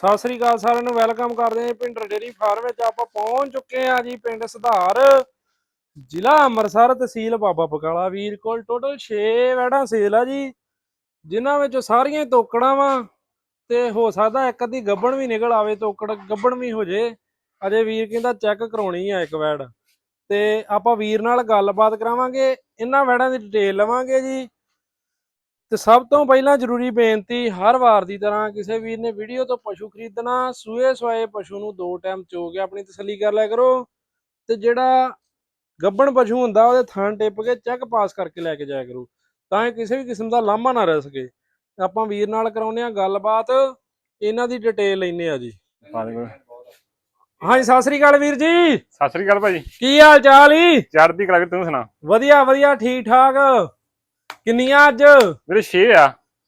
ਸਤਿ ਸ੍ਰੀ ਅਕਾਲ ਸਾਰਿਆਂ ਨੂੰ, ਵੈਲਕਮ ਕਰਦੇ ਹਾਂ ਪਿੰਡ ਡੇਰੀ ਫਾਰਮ ਵਿੱਚ। ਆਪਾਂ ਪਹੁੰਚ ਚੁੱਕੇ ਹਾਂ ਜੀ ਪਿੰਡ ਸੁਧਾਰ। ਜ਼ਿਲ੍ਹਾ ਅੰਮ੍ਰਿਤਸਰ ਤਹਿਸੀਲ ਬਾਬਾ ਬਕਾਲਾ ਵੀਰ ਕੋਲ। ਟੋਟਲ 6 ਵੈੜਾਂ ਸੇਲ ਆ ਜੀ, ਜਿਨ੍ਹਾਂ ਵਿੱਚੋਂ ਸਾਰੀਆਂ ਤੋਕੜਾਂ ਵਾ ਤੇ ਹੋ ਸਕਦਾ ਇੱਕ ਅੱਧੀ ਗੱਬਣ ਵੀ ਨਿਕਲ ਆਵੇ, ਤੋਕੜ ਗੱਬਣ ਵੀ ਹੋ ਜੇ। ਅਜੇ ਵੀਰ ਕਹਿੰਦਾ ਚੈੱਕ ਕਰਾਉਣੀ ਆ ਇੱਕ ਵੈੜ ਤੇ ਆਪਾਂ ਵੀਰ ਨਾਲ ਗੱਲਬਾਤ ਕਰਾਵਾਂਗੇ, ਇਹਨਾਂ ਵੈੜਾਂ ਦੀ ਡਿਟੇਲ ਲਵਾਂਗੇ ਜੀ। ਤੇ ਸਭ ਤੋਂ ਪਹਿਲਾਂ ਜ਼ਰੂਰੀ ਬੇਨਤੀ ਹਰ ਵਾਰ ਦੀ ਤਰ੍ਹਾਂ ਕਿਸੇ ਵੀਰ ਨੇ ਵੀਡੀਓ ਤੋਂ ਪਸ਼ੂ ਖਰੀਦਣਾ ਸੂਏ ਸਵਾਏ ਪਸ਼ੂ ਨੂੰ ਦੋ ਟਾਈਮ ਚੋ ਕੇ ਆਪਣੀ ਤਸੱਲੀ ਕਰ ਲਿਆ ਕਰੋ ਤੇ ਜਿਹੜਾ ਗੱਬਣ ਪਸ਼ੂ ਹੁੰਦਾ ਉਹਦੇ ਥਣ ਟਿੱਪ ਕੇ ਚੈੱਕ ਪਾਸ ਕਰਕੇ ਲੈ ਕੇ ਜਾਇਆ ਕਰੋ ਤਾਂ ਇਹ ਕਿਸੇ ਵੀ ਕਿਸਮ ਦਾ ਲਾਮਾ ਨਾ ਰਹਿ ਸਕੇ। ਆਪਾਂ ਵੀਰ ਨਾਲ ਕਰਾਉਨੇ ਆ ਗੱਲਬਾਤ ਇਹਨਾਂ ਦੀ ਡਿਟੇਲ ਲੈਨੇ ਆ ਜੀ। ਸਤਿ ਹਾਂਜੀ ਸਤਿ ਸ੍ਰੀ ਅਕਾਲ ਵੀਰ ਜੀ। ਸ੍ਰੀ ਅਕਾਲ ਭਾਜੀ। ਕੀ ਹਾਲ ਚਾਲ ਈ ਚੜ੍ਹਦੀ ਕਲਾ ਕੇ ਤੂੰ ਸੁਣਾ। ਵਧੀਆ ਵਧੀਆ ਠੀਕ ਠਾਕ ਕਿੰਨੀਆਂ ਅੱਜ? ਮੇਰੇ 6 ਆ।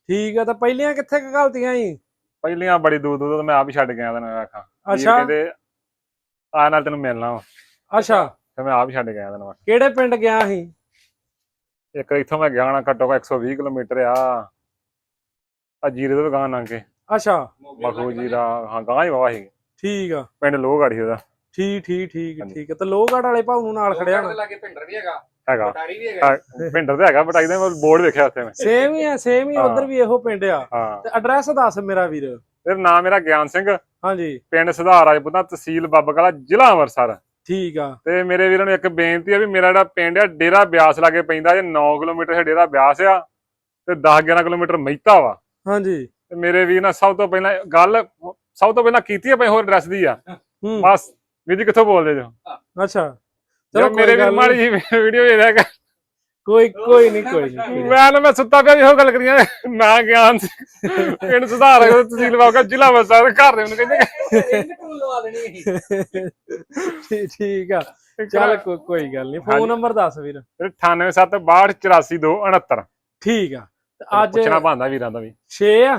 ਠੀਕ ਆ ਤਾਂ ਪਹਿਲੀਆਂ ਕਿੱਥੇ ਕੁ ਘਲਤੀਆਂ ਸੀ ਪਹਿਲੀਆਂ ਬੜੀ ਦੂਰ ਦੂਰ ਤੋਂ ਮੈਂ ਆਪ ਹੀ ਛੱਡ ਗਿਆ ਤੈਨੂੰ ਆਖਾਂ। ਵੀਰ ਅੱਛਾ। ਕਹਿੰਦੇ ਆ ਨਾਲ ਤੈਨੂੰ ਮਿਲਣਾ ਵਾ। ਅੱਛਾ। ਤੇ ਮੈਂ ਆਪ ਹੀ ਛੱਡ ਗਿਆ ਤੈਨੂੰ ਆਖਾਂ। ਕਿਹੜੇ ਪਿੰਡ ਗਿਆ ਸੀ? ਇੱਕ ਇੱਥੋਂ ਮੈਂ ਗਿਆ ਨਾ ਘੱਟੋ ਘੱਟ 120 ਕਿਲੋਮੀਟਰ ਆ। ਆ ਜੀਰੇ ਤੋਂ ਗਾਂ ਲੰਘ ਕੇ। ਅੱਛਾ। ਮਖੂ ਜੀ ਦਾ ਹਾਂ ਗਾਂ ਹੀ ਸੀ। ਠੀਕ ਆ। ਪਿੰਡ ਲੋਹਗੜ੍ਹ ਸੀ ਉਹਦਾ। ਠੀਕ ਠੀਕ ਠੀਕ। ਠੀਕ ਤੇ ਲੋਹਗੜ ਵਾਲੇ ਭਾਊ ਨੂੰ ਨਾਲ ਖੜਿਆ ਲੋਹਗੜ੍ਹ ਦੇ ਲਾਗੇ ਪਿੰਡਰ ਵੀ ਹੈਗਾ। ਹੈਗਾ। ਬਟਾਰੀ ਵੀ ਹੈਗਾ। ਹਾਂ, ਪਿੰਡ ਤੇ ਹੈਗਾ ਬਟਾਈ ਦਾ ਬੋਰਡ ਵੇਖਿਆ ਉੱਥੇ ਮੈਂ। ਸੇਮ ਹੀ ਆ ਸੇਮ ਹੀ ਹਾਂ। ਉਧਰ ਵੀ ਇਹੋ ਪਿੰਡ ਆ। ਹਾਂ। ਤੇ ਐਡਰੈਸ ਦੱਸ ਮੇਰਾ ਵੀਰ। ਫਿਰ ਨਾਮ ਮੇਰਾ ਗਿਆਨ ਸਿੰਘ। ਹਾਂਜੀ। ਪਿੰਡ ਸੁਧਾਰ ਰਾਜਪੂਤਾਂ ਤਹਿਸੀਲ ਬਾਬਾ ਜ਼ਿਲ੍ਹਾ ਅੰਮ੍ਰਿਤਸਰ। ਠੀਕ ਆ। ਤੇ ਮੇਰੇ ਵੀਰਾਂ ਨੂੰ ਇੱਕ ਬੇਨਤੀ ਆ ਵੀ ਮੇਰਾ ਜਿਹੜਾ ਪਿੰਡ ਆ ਡੇਰਾ ਬਿਆਸ ਲਾਗੇ ਪੈਂਦਾ ਜੇ 9 ਕਿਲੋਮੀਟਰ ਹੈ ਡੇਰਾ ਬਿਆਸ ਆ ਤੇ 10 11 ਕਿਲੋਮੀਟਰ ਮਹਿਤਾ ਵਾ। ਹਾਂਜੀ। ਤੇ ਮੇਰੇ ਵੀਰ ਨਾਲ ਸਭ ਤੋਂ ਪਹਿਲਾਂ ਗੱਲ ਸਭ ਤੋਂ ਪਹਿਲਾਂ ਕੀਤੀ ਆ ਭਾਈ ਹੋਰ ਐਡਰੈਸ ਦੀ ਆ। ਹੂੰ। ਬਸ ਵੀਰ ਜੀ ਕਿੱਥੋਂ ਬੋਲਦੇ ਜੋ? ਅੱਛਾ। ਚਲੋ ਮੇਰੇ ਮੇਰੇ ਵੀਰ ਮਾੜੀ ਜੀ ਵੀਡੀਓ ਵੇਖ ਰਿਹਾ ਕੋਈ ਕੋਈ ਨਹੀਂ ਕੋਈ ਨਹੀਂ ਮੈਂ ਨਾ ਮੈਂ ਸੁੱਤਾ ਪਿਆ ਵੀ ਇਹੋ ਗੱਲ ਕਰੀਆਂ ਨਾ ਗਿਆਨ ਪਿੰਡ ਸੁਧਾਰ ਤਹਿਸੀਲ ਬਾਬਾ ਜ਼ਿਲ੍ਹਾ ਅੰਮ੍ਰਿਤਸਰ ਘਰ ਦੇ ਮੈਨੂੰ ਕਹਿੰਦੇ ਲਵਾ ਦੇਣੀ ਸੀ ਠੀਕ ਆ। ਚੱਲ ਕੋਈ ਗੱਲ ਨਹੀਂ। ਫੋਨ। ਨੰਬਰ ਦੱਸ ਵੀਰ। 9876284269 ਠੀਕ ਆ। ਤੇ ਅੱਜ ਪੁੱਛਣਾ ਭਾਂਦਾ ਵੀਰਾਂ ਦਾ ਵੀ। 6 ਆ।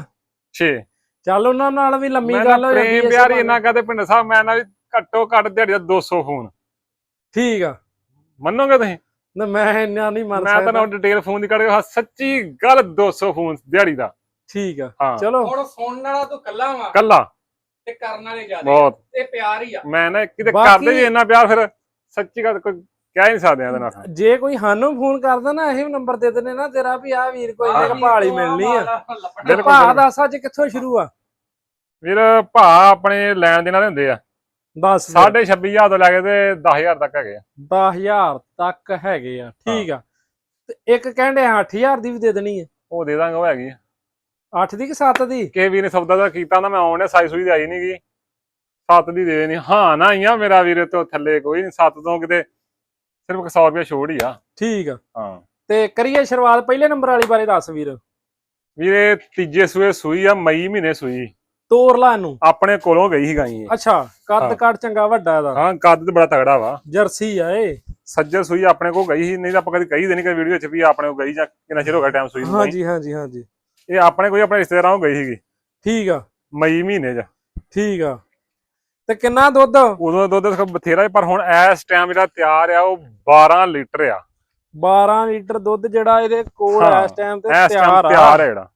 6 ਚੱਲ ਉਹਨਾਂ ਨਾਲ ਵੀ ਲੰਮੀ ਗੱਲ ਹੋ ਜਾਂਦੀ ਪ੍ਰੇਮ ਹੈ ਪਿਆਰ ਇੰਨਾ ਕਹਦੇ ਪਿੰਡ ਸਾਹਿਬ ਮੈਂ ਨਾ ਵੀ ਘੱਟੋ ਘੱਟ ਦਿਹਾੜੀ ਦਾ 200 ਫੋਨ। ਠੀਕ ਆ। ਮੰਨੋਗੇ ਤੁਸੀਂ? ਨਾ ਮੈਂ ਇੰਨਾ ਨਹੀਂ ਮੰਨ ਮੈਂ ਸਕਦਾ। ਤੁਹਾਨੂੰ ਡਿਟੇਲ ਫੋਨ ਦੀ ਕੱਢ ਕੇ ਦਿਖਾ- ਸੱਚੀ ਗੱਲ 200 ਫੋਨ ਦਿਹਾੜੀ ਦਾ। ਠੀਕ ਆ। ਹਾਂ। ਚਲੋ। ਹੁਣ ਸੁਣਨ ਵਾਲਾ ਤੂੰ ਕੱਲਾ ਵਾ ਕੱਲਾ ਤੇ ਕਰਨ ਵਾਲੇ ਜ਼ਿਆਦਾ। ਬਹੁਤ। ਇਹ ਪਿਆਰ ਹੀ ਆ। ਮੈਂ ਨਾ ਕਿਤੇ ਬਾਕੀ- ਕਰਦੇ ਜੀ ਇੰਨਾ ਪਿਆਰ ਫਿਰ ਸੱਚੀ ਗੱਲ ਕੋਈ ਕਹਿ ਨਹੀਂ ਸਕਦੇ ਇਹਦੇ ਨਾਲ। ਜੇ ਕੋਈ ਸਾਨੂੰ ਫੋਨ ਕਰਦਾ ਨਾ ਇਹ ਨੰਬਰ ਦੇ ਦਿੰਦੇ ਨਾ ਤੇਰਾ ਵੀ ਆ ਵੀਰ ਕੋਈ ਮੇਰੇ ਭਾਲ ਹੀ ਮਿਲਣੀ ਆ। ਬਿਲਕੁਲ, ਭਾ ਬਿਲਕੁਲ। ਦੱਸ ਅੱਜ ਕਿੱਥੋਂ ਸ਼ੁਰੂ ਆ? ਵੀਰ ਭਾ ਆਪਣੇ ਲੈਣ ਦੇ ਨਾਲ ਹੁੰਦੇ ਆ। ਦੱਸ ਸਾਢੇ 26000 ਤੋਂ ਲੈ ਕੇ ਤੇ 10000 ਤੱਕ ਹੈਗੇ ਆ। 10000 ਤੱਕ ਹੈਗੇ ਆ ਠੀਕ ਆ। ਤੇ ਇੱਕ ਕਹਿੰਦੇ 8000 ਦੀ ਵੀ ਦੇ ਦੇਣੀ ਆ। ਉਹ ਦੇ ਦਾਂਗੇ ਉਹ ਹੈਗੀ ਆ। 8 ਦੀ ਕਿ 7 ਦੀ? ਕਿਸੇ ਵੀਰ ਨੇ ਸੌਦਾ ਦਾ ਕੀਤਾ ਨਾ ਮੈਂ ਆਉਣੇ ਸਾਈ ਸੂਈ ਦੀ ਆਈ ਨਹੀਂਗੀ ਸੱਤ ਦੀ ਦੇ ਦੇਣੀ ਹਾਂ ਨਾ ਹੀ ਆ ਮੇਰਾ ਵੀਰ ਤੋਂ ਥੱਲੇ ਕੋਈ ਨਹੀਂ ਸੱਤ ਤੋਂ ਕਿਤੇ ਸਿਰਫ 100 ਰੁਪਏ ਛੋੜ ਹੀ ਆ। ਠੀਕ ਆ। ਹਾਂ। ਤੇ ਕਰੀਏ ਸ਼ੁਰੂਆਤ ਪਹਿਲੇ ਨੰਬਰ ਵਾਲੀ ਬਾਰੇ ਦੱਸ ਵੀਰ। ਵੀਰੇ ਤੀਜੇ ਸੂਏ ਸੂਈ ਆ ਮਈ ਮਹੀਨੇ ਸੂਈ। ਤੋਰ ਲਾ ਇਹਨੂੰ? ਆਪਣੇ ਕੋਲੋਂ ਗਈ ਸੀ ਗਾਈ ਇਹ। ਅੱਛਾ ਕੱਦ। ਕੱਦ ਚੰਗਾ ਵੱਡਾ ਇਹਦਾ। ਹਾਂ ਕੱਦ ਤੇ ਬੜਾ ਤਗੜਾ ਵਾ। ਜਰਸੀ ਆ ਇਹ। ਸੱਜਰ ਸੂਈ ਆਪਣੇ ਕੋਲ ਗਈ ਸੀ ਨਹੀਂ ਤਾਂ ਆਪਾਂ ਕਦੀ ਕਹੀ ਦੇਣੀ ਕਿ ਵੀਡੀਓ 'ਚ ਵੀ ਆਪਣੇ ਕੋਲ ਗਈ ਜਾਂ ਕਿੰਨਾ ਚਿਰ ਹੋ ਗਿਆ ਟਾਈਮ ਸੂਈ ਨੂੰ। ਹਾਂਜੀ ਹਾਂਜੀ ਹਾਂਜੀ। ਇਹ ਆਪਣੇ ਕੋਈ ਆਪਣੇ ਰਿਸ਼ਤੇਦਾਰਾਂ ਕੋਲ ਗਈ ਸੀਗੀ। ਠੀਕ ਆ। ਮਈ ਮਹੀਨੇ 'ਚ। ਠੀਕ ਆ। ਤੇ ਕਿੰਨਾ ਦੁੱਧ? ਉਦੋਂ ਦੁੱਧ ਬਥੇਰਾ ਪਰ ਹੁਣ ਇਸ ਟਾਈਮ ਜਿਹੜਾ ਤਿਆਰ ਆ ਉਹ 12 ਲੀਟਰ ਆ। 12 ਲੀਟਰ ਦੁੱਧ ਜਿਹੜਾ ਇਹਦੇ ਕੋਲ ਇਸ ਟਾਈਮ ਤੇ ਤਿਆਰ ਆ। ਤਿਆਰ ਹੈ ਜਿਹੜਾ।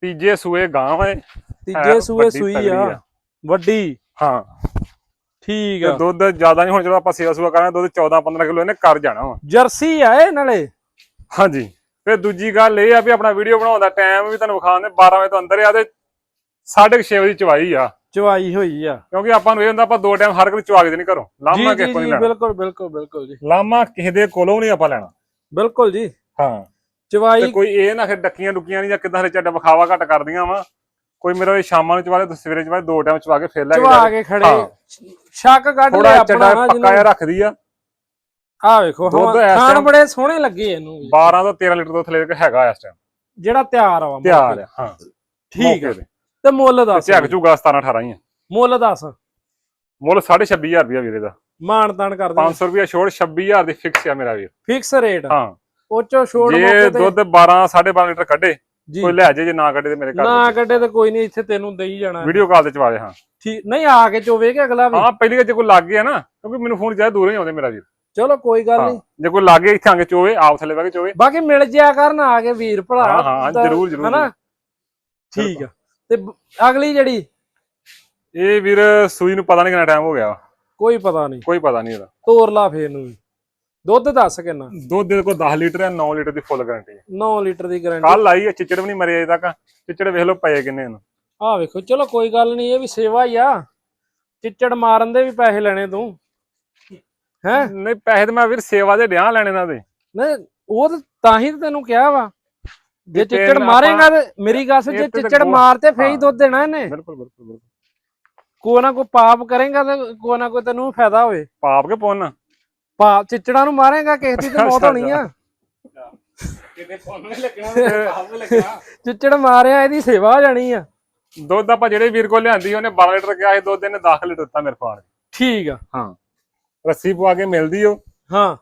ਤੀਜੇ ਸੂਏ ਗਾਂ ਏ। ਤੀਜੇ ਸੂਏ ਸੂਈ ਆ। ਵੱਡੀ। ਹਾਂ। ਠੀਕ ਆ। ਦੁੱਧ ਜ਼ਿਆਦਾ ਨਹੀਂ ਹੁਣ ਜਦੋਂ ਆਪਾਂ ਸੇਵਾ ਸੂਆ ਕਰਾਂਗੇ ਦੁੱਧ 14 15 ਕਿਲੋ ਇਹਨੇ ਕਰ ਜਾਣਾ ਵਾ। ਜਰਸੀ ਆ ਇਹ ਨਾਲੇ। ਹਾਂਜੀ। ਫਿਰ ਦੂਜੀ ਗੱਲ ਇਹ ਆ ਵੀ ਆਪਣਾ ਵੀਡੀਓ ਬਣਾਉਣ ਦਾ ਟਾਈਮ ਵੀ ਤੁਹਾਨੂੰ ਵਿਖਾਉਂਦੇ 12 ਵਜੇ ਤੋਂ ਅੰਦਰ ਆ ਤੇ 6:30 ਵਜੇ ਚਵਾਈ ਆ। ਚਵਾਈ ਹੋਈ ਆ। ਕਿਉਂਕਿ ਆਪਾਂ ਨੂੰ ਇਹ ਹੁੰਦਾ ਆਪਾਂ ਦੋ ਟਾਈਮ ਹਰ ਕੋਈ ਚਵਾ ਕੇ ਨਹੀਂ ਘਰੋਂ। ਲਾਮਾ ਕਿਸੇ ਕੋਲ ਨਹੀਂ ਲੈਣਾ। ਬਿਲਕੁਲ ਬਿਲਕੁਲ ਬਿਲਕੁਲ ਜੀ। ਲਾਮਾ ਕਿਸੇ ਦੇ ਕੋਲੋਂ ਨਹੀਂ ਆਪਾਂ ਲੈਣਾ। ਬਿਲਕੁਲ ਜੀ। ਹਾਂ। ਤੇ ਚਵਾਈ ਕੋਈ ਇਹ ਨਾ ਫਿਰ ਡੱਕੀਆਂ ਡੁੱਕੀਆਂ ਨਹੀਂ ਜਾਂ ਕਿਦਾਂ ਹਰੇ ਚੱਡਾ ਵਿਖਾਵਾ ਘੱਟ ਕਰਦੀਆਂ ਵਾ। ਕੋਈ ਮੇਰਾ ਇਹ ਸ਼ਾਮਾਂ ਨੂੰ ਚਵਾ ਲੈ ਸਵੇਰੇ ਚਵਾ ਦੋ ਟਾਈਮ ਚਵਾ ਕੇ ਫੇਰ ਲੈ ਚਵਾ ਕੇ। ਖੜੇ ਹਾਂ। ਸ਼ੱਕ ਕੱਢ ਚੱਡਾ ਆਪਣਾ ਪੱਕਾ ਜਿਹਾ ਰੱਖਦੀ ਆ। ਆ ਵੇਖੋ ਖਾਣ ਬੜੇ ਸੋਹਣੇ ਲੱਗੇ ਇਹਨੂੰ ਵੀ। 12 ਤੋਂ 13 ਲੀਟਰ ਦੁੱਧ ਥਲੇ ਤੱਕ ਹੈਗਾ ਇਸ ਟਾਈਮ ਜਿਹੜਾ ਤਿਆਰ ਆ ਵਾ ਤਿਆਰ ਆ ਹਾਂ। ਠੀਕ ਮੌਕੇ ਤੇ। ਤੇ ਮੁੱਲ ਦੱਸ ਝੱਗ ਝੂਗਾ 17 18 ਹੀ ਆ। ਮੁੱਲ ਦੱਸ। ਮੁੱਲ 26500 ਰੁਪਇਆ ਵੀਰੇ ਦਾ। ਮਾਨ ਤਾਨ ਕਰ ਦੇ 500 ਰੁਪਇਆ ਛੋੜ 26000 ਦੀ ਫਿਕਸ ਆ ਮੇਰਾ ਵੀਰ। ਫਿਕਸ ਰੇਟ ਹਾਂ। ਉਹ ਚੋਂ ਛੋੜ ਜੇ ਮੌਕੇ ਤੇ। ਦੁੱਧ 12 12.5 ਲੀਟਰ ਕੱਢੇ ਕੋਈ ਲੈ ਜੇ ਜੇ ਨਾ ਕੱਢੇ ਤੇ ਮੇਰੇ ਨਾ ਘਰ ਕੱਢੇ ਤੇ ਕੋਈ ਨਹੀਂ ਇੱਥੇ ਤੈਨੂੰ ਦੇਈ ਜਾਣਾ। ਵੀਡੀਓ ਕਾਲ ਤੇ ਚਵਾ ਦੇ ਹਾਂ। ਠੀਕ ਨਹੀਂ ਆ ਕੇ ਚੋਵੇਗੇ ਅਗਲਾ ਵੀ। ਹਾਂ ਪਹਿਲੀ ਜੇ ਕੋਈ ਲੱਗ ਗਿਆ ਨਾ ਕਿਉਂਕਿ ਮੈਨੂੰ ਫੋਨ ਜ਼ਿਆਦਾ ਦੂਰੋਂ ਹੀ ਆਉਂਦੇ ਮੇਰਾ ਵੀਰ। ਚਲੋ ਕੋਈ ਗੱਲ ਨਹੀਂ। ਜੇ ਕੋਈ ਲੱਗ ਇੱਥੇ ਆਂਗੇ ਚੋਵੇ ਆਪ ਥੱਲੇ ਬਹਿ ਕੇ ਚੋਵੇ। ਬਾਕੀ ਮਿਲ ਜਿਆ ਕਰਨ ਆ ਕੇ ਵੀਰ ਭਰਾ। ਹਾਂ, ਹਾਂ, ਜ਼ਰੂਰ, ਜ਼ਰੂਰ, ਹਨਾ? ਠੀਕ ਆ। ਤੇ ਅਗਲੀ ਜਿਹੜੀ? ਇਹ ਵੀਰ ਸੂਈ ਨੂੰ ਪਤਾ ਨਹੀਂ ਕਿੰਨਾ ਟਾਈਮ ਹੋ ਗਿਆ। ਕੋਈ ਪਤਾ ਨਹੀਂ। ਕੋਈ ਪਤਾ ਨਹੀਂ ਇਹਦਾ। ਤੋਰ ਲਾ ਫੇਰ ਨੂੰ ਵੀ। ਦੁੱਧ ਦੱਸ ਕਿੰਨਾ? ਦੁੱਧ ਦੇ ਕੋਲ 10 ਲੀਟਰ ਹੈ 9 ਲੀਟਰ ਦੀ ਫੁੱਲ ਗਾਰੰਟੀ ਹੈ। 9 ਲੀਟਰ ਦੀ ਗਾਰੰਟੀ। ਕੱਲ ਆਈ ਹੈ ਚਿੱਚੜ ਵੀ ਨਹੀਂ ਮਰੇ ਅਜੇ ਤੱਕ। ਚਿੱਚੜ ਵੇਖ ਲਓ ਪਏ ਕਿੰਨੇ ਇਹਨੂੰ। ਆ ਵੇਖੋ ਚਲੋ ਕੋਈ ਗੱਲ ਨਹੀਂ ਇਹ ਵੀ ਸੇਵਾ ਹੀ ਆ। ਚਿੱਚੜ ਮਾਰਨ ਦੇ ਵੀ ਪੈਸੇ ਲੈਣੇ ਤੂੰ। ਹੈ? ਨਹੀਂ ਪੈਸੇ ਤੇ ਮੈਂ ਵੀਰ ਸੇਵਾ ਦੇ ਡਿਆਂ ਲੈਣੇ ਇਹਨਾਂ ਦੇ। ਨਹੀਂ ਉਹ ਤਾਂ ਤਾਂ ਹੀ ਤੈਨੂੰ ਕਿਹਾ ਵਾ। ਜੇ ਚਿੱਚੜ ਮਾਰੇਗਾ ਤੇ ਮੇਰੀ ਗੱਲ ਸੁਣ ਜੇ ਚਿੱਚੜ ਮਾਰ ਤੇ ਫੇਰ ਹੀ। ਦੁੱਧ ਦੇਣਾ ਇਹਨੇ। ਬਿਲਕੁਲ ਬਿਲਕੁਲ ਬਿਲਕੁਲ। ਕੋਈ ਨਾ ਕੋਈ ਪਾਪ ਕਰੇਗਾ ਤੇ ਕੋਈ ਨਾ ਕੋਈ ਤੈਨੂੰ ਫਾਇਦਾ ਹੋਵੇ। ਪਾਪ ਕੇ ਪੁੰਨ। ਪਾਪ ਚਿੱਚੜਾਂ ਨੂੰ ਮਾਰੇਗਾ ਕਿਸੇ ਦੀ ਤੇ ਮੌਤ ਹੋਣੀ ਆ। ਕਿਤੇ ਫੋਨ ਵੀ ਲੱਗਣਾ ਆਪ ਲੱਗਣਾ। ਚਿੱਚੜ ਮਾਰਿਆ ਇਹਦੀ ਸੇਵਾ ਹੋ ਜਾਣੀ ਆ। ਦੁੱਧ ਆਪਾਂ ਜਿਹੜੇ ਵੀਰ ਕੋਲ ਲਿਆਂਦੀ ਉਹਨੇ 12 ਲੀਟਰ ਕਿਹਾ ਸੀ ਦੁੱਧ ਇਹਨੇ 10 ਲੀਟਰ ਦਿੱਤਾ ਮੇਰੇ ਕੋਲ। ਠੀਕ ਆ। ਹਾਂ। ਰੱਸੀ ਪਵਾ ਕੇ ਮਿਲਦੀ ਉਹ ਹਾਂ।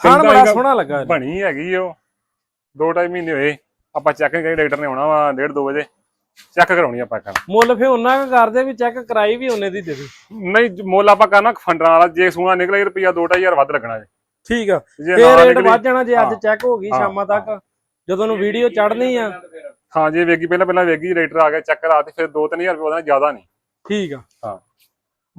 ਖਾਣ ਬੜਾ ਸੋਹਣਾ ਲੱਗਾ। ਬਣੀ ਹੈਗੀ ਉਹ ਦੋ ਢਾਈ ਮਹੀਨੇ ਹੋਏ। ਆਪਾਂ ਚੈੱਕ ਕਰੀ ਡਾਕਟਰ ਨੇ ਆਉਣਾ ਵਾ 1:30 2 ਵਜੇ। ਚੈੱਕ ਕਰਾਉਣੀ ਆਪਾਂ ਕਰ ਮੁੱਲ ਫੇ ਉਹਨਾਂ ਕੁ ਕਰਦੇ ਵੀ ਚੈੱਕ ਕਰਾਈ ਵੀ ਉਹਨੇ ਦੀ ਦੇ ਦੇ। ਨਹੀਂ ਮੁੱਲ ਆਪਾਂ ਕਰਨਾ ਫੰਡਰਾਂ ਵਾਲਾ। ਜੇ ਸੋਨਾ ਨਿਕਲੇ ਰੁਪਿਆ 2-2000 ਵੱਧ ਲੱਗਣਾ ਜੇ। ਠੀਕ ਆ। ਜੇ ਨਾ ਰੇਟ ਨਿਕਲੇ ਵੱਧ ਜਾਣਾ ਜੇ ਅੱਜ ਹਾਂ। ਚੈੱਕ ਹੋ ਗਈ ਹਾਂ, ਸ਼ਾਮਾਂ ਤੱਕ। ਜਦੋਂ ਨੂੰ ਵੀਡੀਓ ਚੜਨੀ ਆ। ਹਾਂ ਜੇ ਵੇਗੀ ਪਹਿਲਾਂ ਪਹਿਲਾਂ ਵੇਗੀ ਰੇਟਰ ਆ ਗਿਆ ਚੈੱਕ ਕਰਾ ਤੇ ਫਿਰ 2-3000 ਰੁਪਏ ਉਹਦਾ ਜ਼ਿਆਦਾ ਨਹੀਂ। ਠੀਕ ਆ।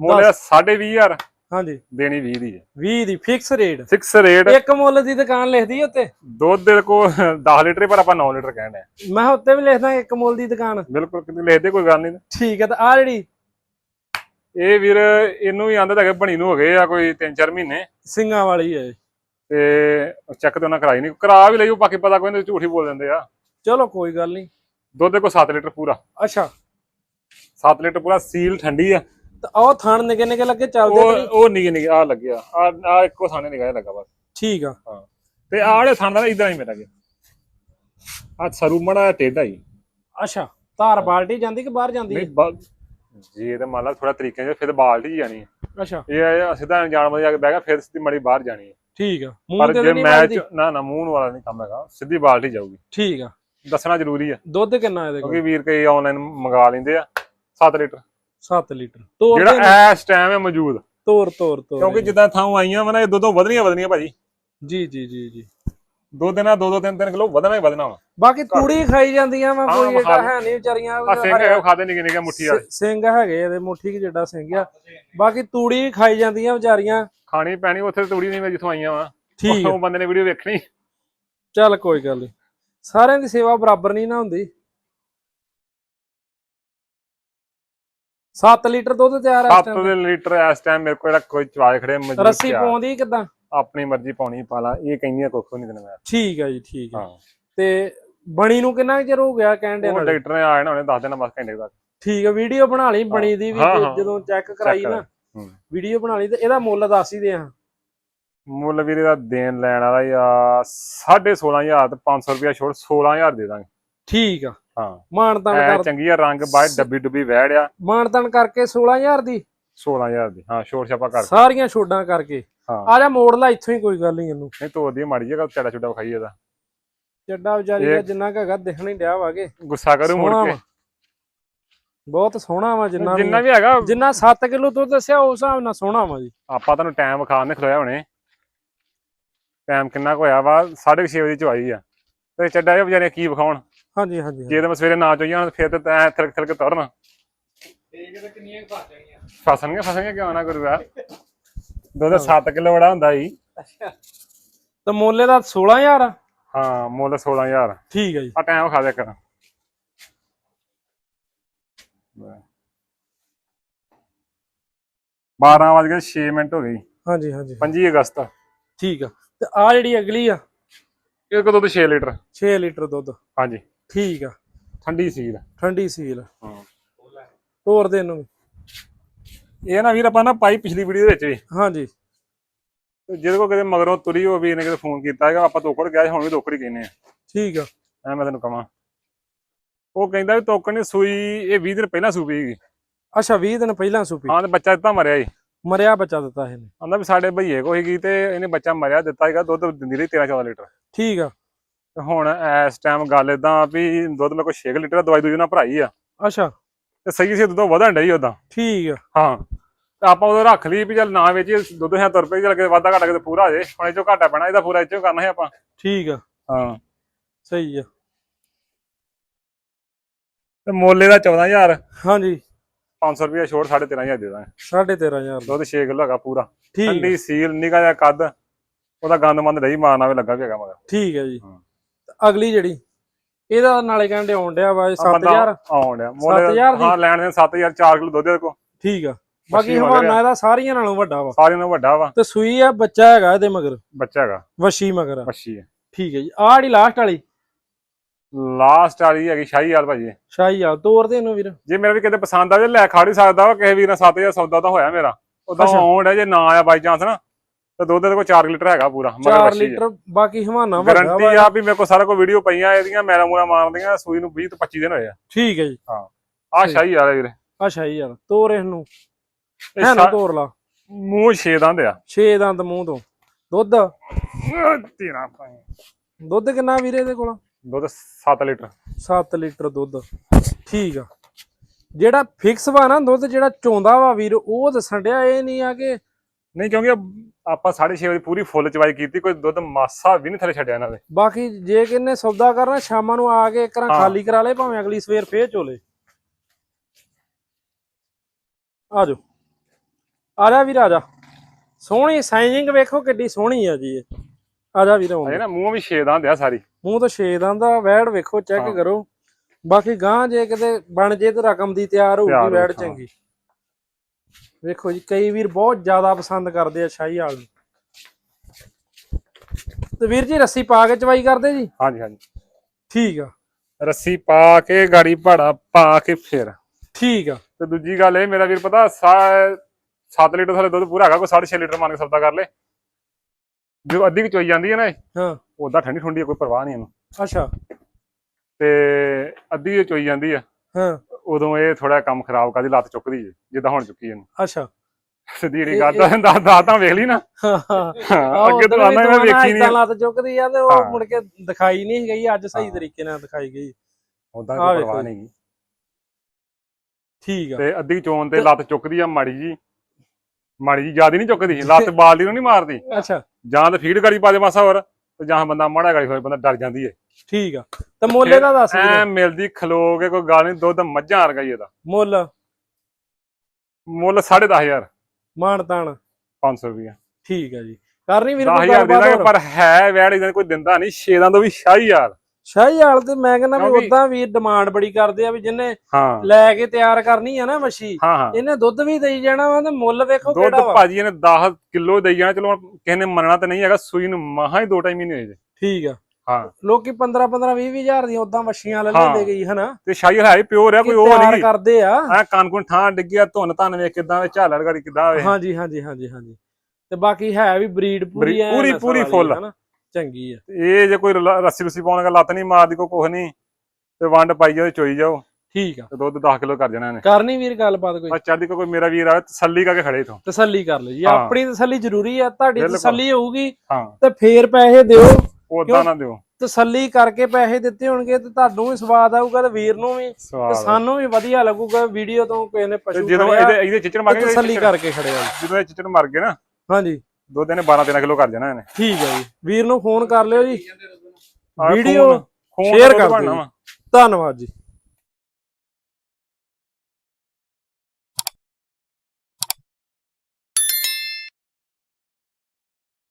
ਮੁੱਲ ਹੈ 2.5000 ਹਾਂਜੀ। ਦੇਣੀ 20 ਦੀ ਹੈ। 20 ਦੀ ਫਿਕਸ ਰੇਟ ਫਿਕਸ ਰੇਟ ਇੱਕ ਮੁੱਲ ਦੀ ਦੁਕਾਨ ਲਿਖਦੀ ਉੱਤੇ? ਦੁੱਧ ਦੇ ਕੋ 10 ਲੀਟਰ ਪਰ ਆਪਾਂ 9 ਲੀਟਰ ਕਹਿੰਦੇ ਆ ਮੈਂ ਉੱਤੇ ਵੀ ਲਿਖਦਾ ਇੱਕ ਮੁੱਲ ਦੀ ਦੁਕਾਨ। ਬਿਲਕੁਲ ਕਿਤੇ ਲਿਖਦੇ ਕੋਈ ਗੱਲ ਨਹੀਂ। ਠੀਕ ਆ ਤਾਂ ਆ ਜਿਹੜੀ ਇਹ ਵੀਰ ਇਹਨੂੰ ਵੀ ਆਂਦਾ ਤਾਂ ਹੈਗਾ ਬਣੀ ਨੂੰ ਹੋ ਗਏ ਆ ਕੋਈ 3-4 ਮਹੀਨੇ। ਸਿੰਘਾਂ ਵਾਲੀ ਹੈ ਤੇ ਚੈੱਕ ਤੇ ਉਹਨਾਂ ਕਰਾਈ ਨਹੀਂ। ਕਰਾ ਵੀ ਲਈ ਉਹ ਬਾਕੀ ਪਤਾ ਕੋਈ ਨਹੀਂ ਝੂਠ ਹੀ ਬੋਲ ਦਿੰਦੇ ਆ। ਚਲੋ ਕੋਈ ਗੱਲ ਨਹੀਂ। ਦੁੱਧ ਦੇ ਕੋ 7 ਲੀਟਰ ਪੂਰਾ। ਅੱਛਾ। 7 ਲੀਟਰ ਪੂਰਾ ਸੀਲ ਠੰਡੀ ਆ। ਤਾਂ ਉਹ ਥਣ ਨਿੱਕੇ ਨਿੱਕੇ ਲੱਗੇ ਚੱਲਦੇ ਉਹ? ਉਹ ਨਿਗੇ ਨਿਗੇ ਆ ਲੱਗਿਆ ਆ। ਆ ਇੱਕੋ ਥਾਣੇ ਨਿਗਾਹ ਲੱਗਾ ਬਸ। ਠੀਕ ਆ। ਤੇ ਆਹ ਵਾਲੇ ਥਾਣ ਦਾ ਇਦਾਂ ਹੀ ਮੇਰਾ ਗਿਆ ਆ ਸਰੂ ਮੜਾ ਟੇਢਾ ਹੀ। ਅੱਛਾ ਧਾਰ ਬਾਲਟੀ ਜਾਂਦੀ ਕਿ ਬਾਹਰ ਜਾਂਦੀ ਨਹੀਂ ਹੈ ਜੇ ਤੇ ਮੰਨ ਲਾ ਥੋੜਾ ਤਰੀਕੇ ਨਾਲ ਫਿਰ ਤਾਂ ਬਾਲਟੀ ਹੀ ਜਾਣੀ ਹੈ ਅੱਛਾ। ਇਹ ਸਿੱਧਾ ਜਾਣ ਵਾਲੀ ਜਾ ਕੇ ਬਹਿ ਗਿਆ ਫਿਰ ਸਿੱਧੀ ਮੜੀ ਬਾਹਰ ਜਾਣੀ ਹੈ ਠੀਕ ਆ। ਮੂੰਹ ਪਰ ਤੇ ਤਾਂ ਨਹੀਂ ਮੈਚ? ਨਾ ਨਾ ਮੂੰਹ ਵਾਲਾ ਨਹੀਂ ਕੰਮ ਹੈਗਾ। ਸਿੱਧੀ ਬਾਲਟੀ ਜਾਊਗੀ। ਠੀਕ ਆ। ਦੱਸਣਾ ਜ਼ਰੂਰੀ ਆ। ਦੁੱਧ ਕਿੰਨਾ ਇਹਦੇ ਕੋਲ? ਕਿਉਂਕਿ ਵੀਰ ਕਈ ਆਨਲਾਈਨ ਮੰਗਾ ਲੈਂਦੇ ਆ 7 ਲੀਟਰ। 7 ਲੀਟਰ। ਤੋਰ ਦੇ ਜਿਹੜਾ ਇਸ ਟਾਈਮ ਹੈ ਮੌਜੂਦ। ਤੋਰ ਤੋਰ ਤੋਰ। ਕਿਉਂਕਿ ਜਿੱਦਾਂ ਥਾਂ ਆਈਆਂ ਵਾ ਨਾ ਇਹ ਦੋ ਦੋ ਵਧਣੀਆਂ ਵਧਣੀਆਂ ਭਾਜੀ। ਜੀ ਜੀ ਜੀ ਜੀ। ਦੋ ਦਿਨਾਂ ਦੋ ਦੋ ਤਿੰਨ ਤਿੰਨ ਕਿਲੋ ਵਧਣਾ ਹੀ ਵਧਣਾ ਵਾ। ਬਾਕੀ ਤੂੜੀ ਖਾਈ ਜਾਂਦੀਆਂ ਵਾ ਹਾਂ, ਕੋਈ ਏਡਾ ਦਿਓ। ਹੈ ਨਹੀਂ ਵਿਚਾਰੀਆਂ। ਆ ਸਿੰਘ ਹੈਗਾ ਖਾਦੇ ਨਿੱਕੇ ਨਿੱਕੇ ਮੁੱਠੀ ਵਾਲੇ। ਸਿ- ਸਿੰਘ ਹੈਗੇ ਇਹਦੇ ਮੁੱਠੀ ਕਿ ਜਿੱਡਾ ਸਿੰਘ ਆ। ਬਾਕੀ ਤੂੜੀ ਖਾਈ ਜਾਂਦੀਆਂ ਵਿਚਾਰੀਆਂ। ਖਾਣੀ ਪੈਣੀ ਉੱਥੇ ਤੂੜੀ ਨਹੀਂ ਮੈਂ ਜਿੱਥੋਂ ਆਈਆਂ ਵਾ। ਠੀਕ ਆ। ਉਹ ਬੰਦੇ ਨੇ ਵੀਡੀਓ ਵੇਖਣੀ। ਚੱਲ ਕੋਈ ਗੱਲ ਨਹੀਂ ਸਾਰਿਆਂ ਦੀ ਸੇਵਾ ਬਰਾਬਰ ਨਹੀਂ ਨਾ ਹੁੰਦੀ। 7 ਲੀਟਰ ਦੁੱਧ ਤਿਆਰ ਹੈ ਇਸ 7 time ਦੇ ਲੀਟਰ ਇਸ ਟਾਈਮ ਮੇਰੇ ਕੋਲ ਜਿਹੜਾ ਕੋਈ ਚਵਾਏ ਖੜੇ ਮੌਜੂਦ ਰੱਸੀ। ਪਾਉਂਦੀ ਕਿਦਾਂ? ਆਪਣੀ ਮਰਜ਼ੀ ਪਾਉਣੀ ਪਾ ਲਾ ਇਹ ਕਹਿੰਦੀਆਂ ਕੁੱਖ ਨਹੀਂ ਦੇਣਾ ਮੈਂ। ਠੀਕ ਆ ਜੀ ਠੀਕ ਹਾਂ। ਤੇ ਬਣੀ ਨੂੰ ਕਿੰਨਾ ਚਿਰ ਹੋ ਗਿਆ ਕਹਿਣ ਦੇ ਨਾਲ? ਡਾਕਟਰ ਨੇ ਆਏ ਨਾ ਉਹਨੇ ਦੱਸ ਦੇਣਾ ਬਸ ਘੰਟੇ ਤੱਕ। ਠੀਕ ਆ ਵੀਡੀਓ ਬਣਾ ਲਈ ਬਣੀ ਦੀ ਵੀ ਹਾਂ, ਹਾਂ। ਜਦੋਂ ਚੈੱਕ ਕਰਾਈ ਨਾ। ਹੂੰ। ਵੀਡੀਓ ਬਣਾ ਲਈ ਤੇ ਇਹਦਾ ਮੁੱਲ ਦੱਸ ਹੀ ਦੇ ਆ ਮੁੱਲ ਵੀਰੇ ਦਾ ਦੇਣ ਲੈਣ ਵਾਲਾ ਹੀ ਆ 16500 ਤੇ 500 ਰੁਪਇਆ ਛੋੜ 16000 ਦੇ ਦਾਂਗੇ। ਠੀਕ ਆ। ਹਾਂ। ਮਾਨਤਨ ਐ ਕਰ ਚੰਗੀ ਆ ਰੰਗ ਬਾਏ ਡੱਬੀ ਡੁੱਬੀ ਵਹਿੜਿਆ ਮਾਨਤਨ ਕਰਕੇ 16000 ਦੀ। 16000 ਦੀ ਹਾਂ ਛੋੜ ਛਾਪਾ ਕਰ। ਸਾਰੀਆਂ ਛੋਡਾਂ ਕਰਕੇ। ਹਾਂ। ਆ ਜਾ ਮੋੜ ਲਾ ਇੱਥੋਂ ਹੀ ਕੋਈ ਗੱਲ ਨਹੀਂ ਇਹਨੂੰ। ਨਹੀਂ ਤੋੜਦੀ ਮਾੜੀ ਜਗਾ ਚੜਾ ਚੁੜਾ ਖਾਈ ਇਹਦਾ। ਚੱਡਾ ਵਿਚਾਰੀ ਦਾ ਜਿੰਨਾ ਕੁ ਹੈਗਾ ਦਿਖਣ ਹੀ ਡਿਆ ਵਾਗੇ। ਗੁੱਸਾ ਕਰੂ ਮੁੜ ਕੇ। ਬਹੁਤ ਸੋਹਣਾ ਵਾ ਜਿੰਨਾ ਜਿੰਨਾ ਵੀ ਹੈਗਾ। ਜਿੰਨਾ 7 ਕਿਲੋ ਦੁੱਧ ਦੱਸਿਆ ਉਸ ਹਿਸਾਬ ਨਾਲ ਸੋਹਣਾ ਵਾ ਜੀ। ਆਪਾਂ ਤੁਹਾਨੂੰ ਟਾਈਮ ਵਿਖਾਣ ਨੇ ਖਲੋਇਆ ਹੁਣੇ। ਟਾਈਮ ਕਿੰਨਾ ਕੁ ਹੋਇਆ ਵਾ 6:30 ਵਜੇ ਚਵਾਈ ਆ। ਤੇ ਚੱਡਾ ਇਹ ਵਿਚਾਰੇ ਕੀ ਵਿਖਾਉਣ? ਹਾਂਜੀ ਹਾਂਜੀ ਜੇ ਤੇ ਮੈਂ ਸਵੇਰੇ ਨਾ ਚੋਈਆਂ ਫਿਰ ਤੇ ਤੈਂ ਥਿਲਕ ਥਿਲਕ ਤੁਰਨ ਦੇਖ ਤੇ ਕਿੰਨੀਆਂ ਘਾਟ ਜਾਣੀਆਂ ਫਸਣਗੇ ਫਸਣਗੇ ਕਿਉਂ ਨਾ ਗੁਰੂਆ? ਦੁੱਧ 7 ਕਿਲੋ ਬੜਾ ਹੁੰਦਾ ਜੀ ਅੱਛਾ। ਤੇ ਮੁੱਲੇ ਦਾ 16000 ਆ? ਹਾਂ ਮੁੱਲ 16000 ਠੀਕ ਹੈ ਜੀ। ਆ ਟਾਈਮ ਵਿਖਾ ਦੇ ਕਰ। 12 ਵਜ ਗਏ 6 ਮਿੰਟ ਹੋ ਗਈ ਹਾਂਜੀ ਹਾਂਜੀ। 25 ਅਗਸਤ। ਠੀਕ ਆ। ਤੇ ਆ ਜਿਹੜੀ ਅਗਲੀ ਆ? ਇਹ ਕਦੋਂ ਤੋਂ 6 ਲੀਟਰ। 6 ਲੀਟਰ ਦੁੱਧ। ਹਾਂਜੀ। ਠੀਕ ਆ। ਠੰਡੀ ਸੀਲ। ਠੰਡੀ ਸੀਲ। ਹਾਂ। ਤੋਰ ਦੇ ਇਹਨੂੰ। ਇਹ ਨਾ ਵੀਰ ਆਪਾਂ ਨਾ ਪਾਈ ਪਿਛਲੀ ਵੀਡੀਓ ਦੇ ਵਿੱਚ ਵੀ। ਹਾਂਜੀ। ਜਿਹਦੇ ਕੋਲ ਕਿਤੇ ਮਗਰੋਂ ਤੁਰੀ ਹੋ ਵੀ ਇਹਨੇ ਕਿਤੇ ਫੋਨ ਕੀਤਾ ਹੈਗਾ ਆਪਾਂ ਤੋਕੜ ਗਿਆ ਹੁਣ ਵੀ ਤੋਕੜ ਹੀ ਕਹਿੰਦੇ ਆ। ਠੀਕ ਆ। ਐ ਮੈਂ ਤੈਨੂੰ ਕਹਾਂ। ਉਹ ਕਹਿੰਦਾ ਵੀ ਤੋਕੜ ਨੇ ਸੂਈ ਇਹ 20 ਦਿਨ ਪਹਿਲਾਂ ਸੂਪੀ ਅੱਛਾ 20 ਦਿਨ ਪਹਿਲਾਂ ਸੂਪੀ। ਹਾਂ ਤੇ ਬੱਚਾ ਦਿੱਤਾ ਮਰਿਆ ਸੀ ਮਰਿਆ ਬੱਚਾ ਦਿੱਤਾ ਇਹਨੇ। ਆਂਦਾ ਵੀ ਸਾਡੇ ਭਈਏ ਕੋਈ ਸੀਗੀ ਤੇ ਇਹਨੇ ਬੱਚਾ ਮਰਿਆ ਦਿੱਤਾ ਸੀਗਾ ਦੁੱਧ ਦਿੰਦੀ ਰਹੀ 13 14 ਲੀਟਰ। ਠੀਕ ਆ। ਤੇ ਹੁਣ ਇਸ ਟਾਈਮ ਗੱਲ ਇਦਾਂ ਵੀ ਦੁੱਧ ਮੇਰੇ ਕੋਲ 6 ਲੀਟਰ ਦਵਾਈ ਦੂਜੀ ਨਾਲ ਭਰਾਈ ਆ। ਅੱਛਾ। ਤੇ ਸਹੀ ਸੀ ਦੁੱਧ ਵਧਣ ਡਈ ਉਦਾਂ ਠੀਕ ਆ। ਹਾਂ। ਤੇ ਆਪਾਂ ਉਦੋਂ ਰੱਖ ਲਈ ਵੀ ਚੱਲ ਨਾ ਵੇਚੀ ਦੁੱਧ ਹੈ ਤੁਰ ਪਈ ਚੱਲ ਕੇ ਵਾਧਾ ਘਾਟਾ ਕਿਤੇ ਪੂਰਾ ਹੋ ਜੇ ਹੁਣ ਇਹ ਚੋਂ ਘਾਟਾ ਪੈਣਾ ਇਹਦਾ ਪੂਰਾ ਚੋਂ ਕਰਨਾ ਹੈ ਆਪਾਂ। ਠੀਕ ਆ। ਹਾਂ। ਸਹੀ ਆ। ਤੇ ਮੋਲੇ ਦਾ 14000 ਹਾਂਜੀ। 500 ਰੁਪਏ ਛੋੜ 13500 ਦੇ ਦਾਂਗੇ। 13500 ਦੁੱਧ 6 ਕਿਲੋ ਹੈਗਾ ਪੂਰਾ। ਠੰਡੀ ਸੀਲ ਨਿਕਾ ਜਿਹਾ ਕੱਦ ਉਹਦਾ ਗੰਦ ਮੰਦ ਨਹੀਂ ਮਾਰਨਾ ਵੀ ਲੱਗਾ ਵੀ ਹੈਗਾ ਮਗਰ। ਠੀਕ ਹੈ ਜੀ। ਅਗਲੀ ਜਿਹੜੀ ਇਹਦਾ ਨਾਲੇ ਕਹਿੰਦੇ ਆਉਣ ਡਿਆ ਵਾ ਇਹ ਆਹ ਬੰਦਾ 7000 ਆਉਣ ਡਿਆ। ਮੁੱਲ 7000 ਦੀ? ਹਾਂ ਲੈਣ ਦੇ 7000 4 ਕਿਲੋ ਦੁੱਧ ਦੇ ਕੋ ਠੀਕ ਆ। ਬਾਕੀ ਹਵਾਨਾ ਇਹਦਾ ਸਾਰੀਆਂ ਨਾਲੋਂ ਵੱਡਾ ਵਾ। ਸਾਰਿਆਂ ਨਾਲੋਂ ਵੱਡਾ ਵਾ। ਤੇ ਸੂਈ ਆ ਬੱਚਾ ਹੈਗਾ ਇਹਦੇ ਮਗਰ। ਬੱਚਾ ਹੈਗਾ। ਵਸ਼ੀ ਮਗਰ ਆ। ਮੱਛੀ ਹੈ ਠੀਕ ਹੈ ਜੀ। ਆਹ ਜਿਹੜੀ ਲਾਸਟ ਵਾਲੀ। ਲਾਸਟ ਵਾਲੀ ਹੈਗੀ ਸ਼ਾਹੀ ਹਾਲ ਭਾਜੀ। ਸ਼ਾਹੀ ਆ ਤੋਰ ਦੇ ਇਹਨੂੰ ਵੀਰ। ਜੇ ਮੇਰਾ ਵੀ ਕਿਤੇ ਪਸੰਦ ਆ ਜੇ ਲੈ ਖਾ ਨਹੀਂ ਸਕਦਾ ਵਾ ਕਿਸੇ ਵੀਰ ਨਾਲ 7000 ਸੌਦਾ ਤਾਂ ਹੋਇਆ ਮੇਰਾ। ਉਦੋਂ। ਆਉਣ ਡਿਆ ਜੇ ਨਾ ਆਇਆ ਬਾਈ ਚਾਂਸ ਨਾ। ਤੇ ਦੁੱਧ ਦੇ ਕੋਲ 4 ਲੀਟਰ ਹੈਗਾ ਪੂਰਾ 4 ਲੀਟਰ ਬਾਕੀ ਹਵਾਨਾ ਵੱਡਾ ਗਾਰੰਟੀ ਆ ਵੀ ਮੇਰੇ ਕੋਲ ਸਾਰਾ ਕੋਈ ਵੀਡੀਓ ਪਈਆਂ ਇਹਦੀਆਂ ਮੇਰਾ ਮੂਰਾ ਮਾਰਦੀਆਂ ਸੂਈ ਨੂੰ 20 ਤੋਂ 25 ਦਿਨ ਹੋਏ ਆ। ਠੀਕ ਹੈ ਜੀ। ਆ ਸ਼ਾਹੀ ਆ ਵੀਰੇ। ਆ ਸ਼ਾਹੀ ਆ ਤੋਰ ਇਹਨੂੰ। ਇਹ ਹੈ ਨਾ ਤੋਰ ਲਾ। ਮੂੰਹ ਛੇ ਦੰਦ ਆ। 6 ਦੰਦ ਮੂੰਹ ਤੋਂ। ਦੁੱਧ? ਤੇਰਾ ਭਾਈ। ਦੁੱਧ ਕਿੰਨਾ ਵੀਰੇ ਦੇ ਕੋਲ? ਦੁੱਧ 7 ਲੀਟਰ। 7 ਲੀਟਰ ਦੁੱਧ। ਠੀਕ ਆ। ਜਿਹੜਾ ਫਿਕਸ ਵਾ ਨਾ ਦੁੱਧ ਜਿਹੜਾ ਚੋਂਦਾ ਵਾ ਵੀਰ ਉਹ ਦੱਸਣ ਡਿਆ ਇਹ ਨਹੀਂ ਆ ਕਿ ਨਹੀਂ ਕਿਉਂਕਿ ਆਪਾਂ 6:30 ਵਜੇ ਪੂਰੀ ਫੁੱਲ ਚਵਾਈ ਕੀਤੀ ਕੋਈ ਦੁੱਧ ਮਾਸਾ ਵੀ ਨਹੀਂ ਥੱਲੇ ਛੱਡਿਆ ਇਹਨਾਂ ਦੇ ਬਾਕੀ ਜੇ ਕਿਨੇ ਸੌਦਾ ਕਰਨਾ ਸ਼ਾਮਾਂ ਨੂੰ ਆ ਕੇ ਇੱਕ ਰਾਂ ਹਾਂ। ਖਾਲੀ ਕਰਾ ਲੇ ਭਾਵੇਂ ਅਗਲੀ ਸਵੇਰ ਫੇਰ ਚੋਲੇ। ਆ ਜਾਓ। ਆ ਜਾ ਵੀਰ ਆ ਜਾ। ਸੋਹਣੀ ਸਾਈਜ਼ਿੰਗ ਵੇਖੋ ਕਿੱਡੀ ਸੋਹਣੀ ਆ ਜੀ ਇਹ। ਆ ਜਾ ਵੀਰ ਆਉਂਦਾ ਨਾ ਮੂੰਹ ਵੀ ਛੇ ਦੰਦ ਆ ਸਾਰੀ। ਮੂੰਹ ਤੋਂ ਛੇ ਦਾ ਵੈੜ ਵੇਖੋ ਚੈੱਕ। ਕਰੋ। ਬਾਕੀ ਗਾਂ ਜੇ ਕਿਤੇ ਬਣ ਜੇ ਤੇ ਰਕਮ ਦੀ ਤਿਆਰ ਹੋਊਗੀ ਹੋਊ, ਵੈੜ। ਚੰਗੀ। ਵੇਖੋ ਜੀ ਕਈ ਵੀਰ ਬਹੁਤ ਜ਼ਿਆਦਾ ਪਸੰਦ ਕਰਦੇ ਆ ਸ਼ਾਹੀ ਵਾਲ ਨੂੰ ਤੇ ਵੀਰ ਜੀ ਰੱਸੀ ਪਾ ਕੇ ਚਵਾਈ ਕਰਦੇ ਜੀ? ਹਾਂਜੀ ਹਾਂਜੀ। ਠੀਕ ਆ। ਰੱਸੀ ਪਾ ਕੇ ਗਾੜੀ ਭਾੜਾ ਪਾ ਕੇ ਫਿਰ। ਠੀਕ ਆ। ਤੇ ਦੂਜੀ ਗੱਲ ਇਹ ਮੇਰਾ ਵੀਰ ਪਤਾ 7 ਲੀਟਰ ਥੱਲੇ ਦੁੱਧ ਪੂਰਾ ਹੈਗਾ ਕੋਈ 6.5 ਲੀਟਰ ਮੰਨ ਕੇ ਸੌਦਾ ਕਰ ਲੇ। ਜੋ ਅੱਧੀ ਕੁ ਚੋਈ ਜਾਂਦੀ ਹੈ ਨਾ ਹਾਂ। ਉਦਾਂ ਠੰਡੀ ਠੰਡੀ ਕੋਈ ਪਰਵਾਹ ਨਹੀਂ ਇਹਨੂੰ। ਅੱਛਾ। ਤੇ ਅੱਧੀ ਇਹ ਚੋਈ ਜਾਂਦੀ ਆ। ਹਾਂ। ਉਦੋਂ ਇਹ ਥੋੜਾ ਕੰਮ ਖਰਾਬ ਕਰਦੀ ਲੱਤ ਚੁੱਕਦੀ ਜੇ ਜਿੱਦਾਂ ਹੁਣ ਚੁੱਕੀ ਇਹਨੂੰ। ਅੱਛਾ। ਸਿੱਧੀ ਜਿਹੜੀ ਗੱਲ ਦਾ ਦਾ ਤਾਂ ਵੇਖ ਲਈ ਨਾ। ਅੱਗੇ ਤੋਂ ਆਨਾ ਮੈਂ ਵੇਖੀ ਨਹੀਂ ਲੱਤ ਚੁੱਕਦੀ ਆ ਤੇ ਉਹ। ਮੁੜ ਕੇ ਦਿਖਾਈ ਨਹੀਂ ਗਈ ਅੱਜ ਸਹੀ। ਤਰੀਕੇ ਨਾਲ ਦਿਖਾਈ ਗਈ। ਉਦਾਂ ਕੋਈ ਪਰਵਾਹ। ਨਹੀਂ। ਠੀਕ ਆ। ਤੇ ਅੱਧੀ ਚੋਣ ਤੇ ਲੱਤ ਚੁੱਕਦੀ ਆ ਮਾੜੀ ਜੀ। ਮਾੜੀ ਜੀ ਜ਼ਿਆਦਾ ਨਹੀਂ ਚੁੱਕਦੀ ਲੱਤ ਬਾਲਦੀ ਨੂੰ ਨਹੀਂ ਮਾਰਦੀ। ਅੱਛਾ। ਜਾਂ ਤਾਂ ਫੀਡ ਗਾੜੀ ਪਾ ਦੇ ਮਾਸਾ ਹੋਰ। ਤੇ ਜਾਂ ਬੰਦਾ ਮਾੜਾ ਗਾਲੀ ਹੋਏ ਬੰਦਾ ਡਰ ਜਾਂਦੀ ਏ। ਠੀਕ ਆ। ਤੇ ਮੁੱਲ ਇਹਦਾ ਦੱਸ ਐ ਮਿਲਦੀ ਖਲੋਗੇ ਕੋਈ ਗੱਲ ਨਹੀਂ ਦੁੱਧ ਮੱਝਾਂ ਵਰਗਾ ਹੀ ਇਹਦਾ। ਮੁੱਲ? ਮੁੱਲ 10500 ਮਾਣ ਤਾਣ। 500 ਰੁਪਏ ਠੀਕ ਆ ਜੀ। ਕਰਨੀ ਵੀਰ ਕੋਈ ਪਰ ਹੈ ਵੈੜ ਇਹਨਾਂ ਕੋਈ ਦਿੰਦਾ ਨਹੀਂ 6 ਤੋਂ ਵੀ 6000 ਸ਼ਾਹੀਵਾਲ ਤੇ ਮੈਂ ਕਹਿੰਦਾ ਵੀ ਉਦਾਂ ਵੀ ਡਿਮਾਂਡ ਬੜੀ ਕਰਦੇ ਆ ਵੀ ਜਿੰਨੇ ਲੈ ਕੇ ਤਿਆਰ ਕਰਨੀ ਆ ਨਾ ਮੱਛੀ ਇਹਨੇ ਦੁੱਧ ਵੀ ਦੇਈ ਜਾਣਾ ਵਾ ਤੇ ਮੁੱਲ ਵੇਖੋ ਕਿਹੜਾ ਵਾ। ਦੁੱਧ ਭਾਜੀ ਇਹਨੇ 10 ਕਿਲੋ ਦੇਈ ਜਾਣਾ ਚਲੋ ਕਿਸੇ ਮੰਨਣਾ ਤਾਂ ਨਹੀਂ ਹੈਗਾ ਸੂਈ ਨੂੰ ਮਹਾ ਹੀ ਦੋ ਟਾਈਮ ਹੀ ਨਹੀਂ ਹੋਏ ਠੀਕ ਆ। ਹਾਂ। ਲੋਕੀ 15 15 20 ਹਜ਼ਾਰ ਦੀਆਂ ਉਦਾਂ ਮੱਛੀਆਂ ਲੈ ਲੈਂਦੇ ਗਈ ਹਨਾ? ਤੇ ਸ਼ਾਇਰ ਹੈ ਪਿਓਰ ਹੈ ਕੋਈ ਉਹ ਨਹੀਂ। ਕਰਦੇ ਆ। ਆ ਕਾਨਕੁਨ ਥਾਂ ਡਿੱਗਿਆ ਧੁੰਨ ਧੰਨ ਵੇਖ ਕਿਦਾਂ ਝਾਲੜ ਗਾੜੀ ਕਿਦਾਂ ਹੋਵੇ ਹਾਂਜੀ ਹਾਂਜੀ ਹਾਂਜੀ ਹਾਂਜੀ। ਤੇ ਬਾਕੀ ਹੈ ਵੀ ਬਰੀਡ ਪੂਰੀ ਐ ਪੂਰੀ ਪੂਰੀ ਫੁੱਲ। ਚੰਗੀ ਆ। ਇਹ ਜੇ ਕੋਈ ਲ- ਰੱਸੀ ਰੁੱਸੀ ਪਾਉਣ ਦਾ ਲੱਤ ਨਹੀਂ ਮਾਰਦੀ ਕੋਈ ਕੁਛ ਨਹੀਂ ਤੇ ਵੰਡ ਪਾਈ ਜਾਓ ਤੇ ਚੋਈ ਜਾਓ। ਠੀਕ ਆ। ਤੇ ਦੁੱਧ 10 ਕਿਲੋ ਕਰ ਜਾਣਾ ਇਹਨੇ। ਕਰਨੀ ਵੀਰ ਗੱਲਬਾਤ ਕੋਈ? ਆ ਚੜ੍ਹਦੀ ਕੋਈ ਮੇਰਾ ਵੀਰ ਆਵੇ ਤਸੱਲੀ ਕਰਕੇ ਖੜੇ ਇਥੋਂ। ਤਸੱਲੀ ਕਰ ਲਓ ਜੀ। ਹਾਂ। ਆਪਣੀ ਤਸੱਲੀ ਜ਼ਰੂਰੀ ਆ ਤੁਹਾਡੀ ਬਿਲਕੁਲ। ਤਸੱਲੀ ਹੋਊਗੀ ਹਾਂ। ਤੇ ਫੇਰ ਪੈਸੇ ਦਿਓ। ਉਦਾਂ ਕਿਉਂ? ਨਾ ਦਿਓ। ਤਸੱਲੀ ਕਰਕੇ ਪੈਸੇ ਦਿੱਤੇ ਹੋਣਗੇ ਤੇ ਤੁਹਾਨੂੰ ਵੀ ਸਵਾਦ ਆਊਗਾ ਤੇ ਵੀਰ ਨੂੰ ਵੀ ਤੇ ਸਵਾਲ ਸਾਨੂੰ ਵੀ ਵਧੀਆ ਲੱਗੂਗਾ ਵੀਡੀਓ ਤੋਂ ਕਿਸੇ ਨੇ ਤੇ ਪਸ਼ੂ ਜਦੋਂ ਖੜਿਆ ਇਹਦੇ ਇਹਦੇ ਚਿੱਚੜ ਮਰ ਤੇ ਗਏ ਤਸੱਲੀ ਕਰਕੇ ਖੜਿਆ ਜੀ। ਜਦੋਂ ਇਹ ਚਿੱਚੜ ਮਰ ਗਏ ਨਾ ਹਾਂਜੀ। ਦੁੱਧ ਇਹਨੇ 12 13 ਕਿਲੋ ਕਰ ਜਾਣਾ ਇਹਨੇ। ਠੀਕ ਹੈ ਜੀ। ਵੀਰ ਨੂੰ ਫੋਨ ਕਰ ਲਿਓ ਜੀ। ਵੀਡੀਓ ਦੁੱਧ ਕਰ ਦਿਓ। ਧੰਨਵਾਦ ਜੀ।